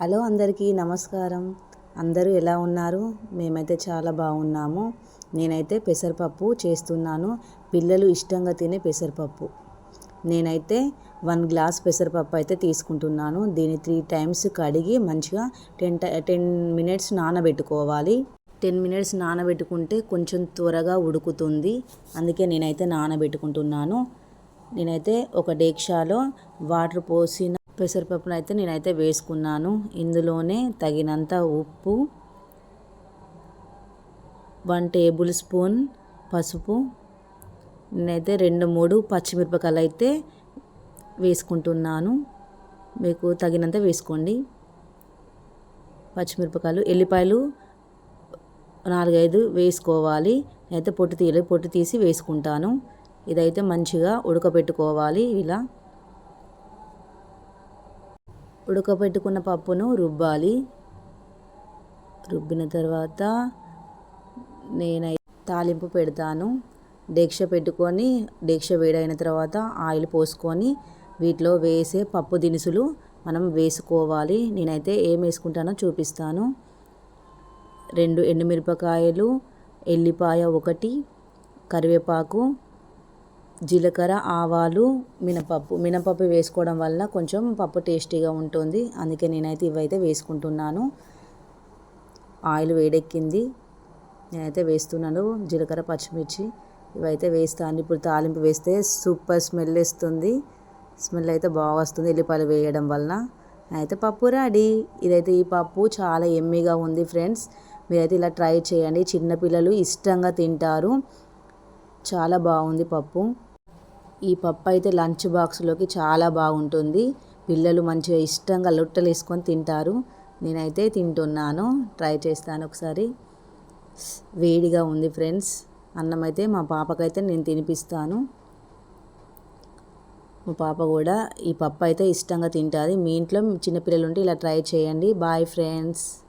Hello అందరికీ నమస్కారం. అందరూ ఎలా ఉన్నారు? మేమైతే చాలా బాగున్నాము. నేనైతే పెసరపప్పు చేస్తున్నాను. పిల్లలు ఇష్టంగా తినే పెసరపప్పు. నేనైతే వన్ గ్లాస్ పెసరపప్పు అయితే తీసుకుంటున్నాను. దీన్ని త్రీ టైమ్స్ కడిగి మంచిగా టెన్ టెన్ మినిట్స్ నానబెట్టుకోవాలి. టెన్ మినిట్స్ నానబెట్టుకుంటే కొంచెం త్వరగా ఉడుకుతుంది. అందుకే నేనైతే నానబెట్టుకుంటున్నాను. నేనైతే ఒక డేక్షాలో వాటర్ పోసిన పెసరపప్పును అయితే నేనైతే వేసుకున్నాను. ఇందులోనే తగినంత ఉప్పు వన్ టేబుల్ స్పూన్ పసుపు నేనైతే రెండు మూడు పచ్చిమిరపకాయలు అయితే వేసుకుంటున్నాను. మీకు తగినంత వేసుకోండి. పచ్చిమిరపకాయలు ఎల్లిపాయలు నాలుగైదు వేసుకోవాలి. అయితే పొట్టు తీయలేదు పొట్టు తీసి వేసుకుంటాను. ఇదైతే మంచిగా ఉడకబెట్టుకోవాలి ఇలా. ఉడకబెట్టుకున్న పప్పును రుబ్బాలి. రుబ్బిన తర్వాత నేనై తాలింపు పెడతాను. డెక్ష పెట్టుకొని డెక్ష వేడైన తర్వాత ఆయిల్ పోసుకొని వీటిలో వేసే పప్పు దినుసులు మనం వేసుకోవాలి. నేనైతే ఏం వేసుకుంటానో చూపిస్తాను. రెండు ఎండుమిరపకాయలు ఎల్లిపాయ ఒకటి కరివేపాకు జీలకర్ర ఆవాలు మినపప్పు. మినపప్పు వేసుకోవడం వల్ల కొంచెం పప్పు టేస్టీగా ఉంటుంది. అందుకే నేనైతే ఇవైతే వేసుకుంటున్నాను. ఆయిల్ వేడెక్కింది. నేనైతే వేస్తున్నాను. జీలకర్ర పచ్చిమిర్చి ఇవైతే వేస్తాను. ఇప్పుడు తాలింపు వేస్తే సూపర్ స్మెల్ వేస్తుంది. స్మెల్ అయితే బాగా వస్తుంది ఎల్లిపాయలు వేయడం వలన. అయితే పప్పు రెడీ. ఇదైతే ఈ పప్పు చాలా ఎమ్మిగా ఉంది ఫ్రెండ్స్. మీరైతే ఇలా ట్రై చేయండి. చిన్నపిల్లలు ఇష్టంగా తింటారు. చాలా బాగుంది పప్పు. ఈ పప్పు అయితే లంచ్ బాక్స్లోకి చాలా బాగుంటుంది. పిల్లలు మంచిగా ఇష్టంగా లొట్టలు వేసుకొని తింటారు. నేనైతే తింటున్నాను. ట్రై చేస్తాను ఒకసారి. వేడిగా ఉంది ఫ్రెండ్స్. అన్నం అయితే మా పాపకైతే నేను తినిపిస్తాను. మా పాప కూడా ఈ పప్పు అయితే ఇష్టంగా తింటుంది. మీ ఇంట్లో చిన్నపిల్లలు ఉంటే ఇలా ట్రై చేయండి. Bye friends.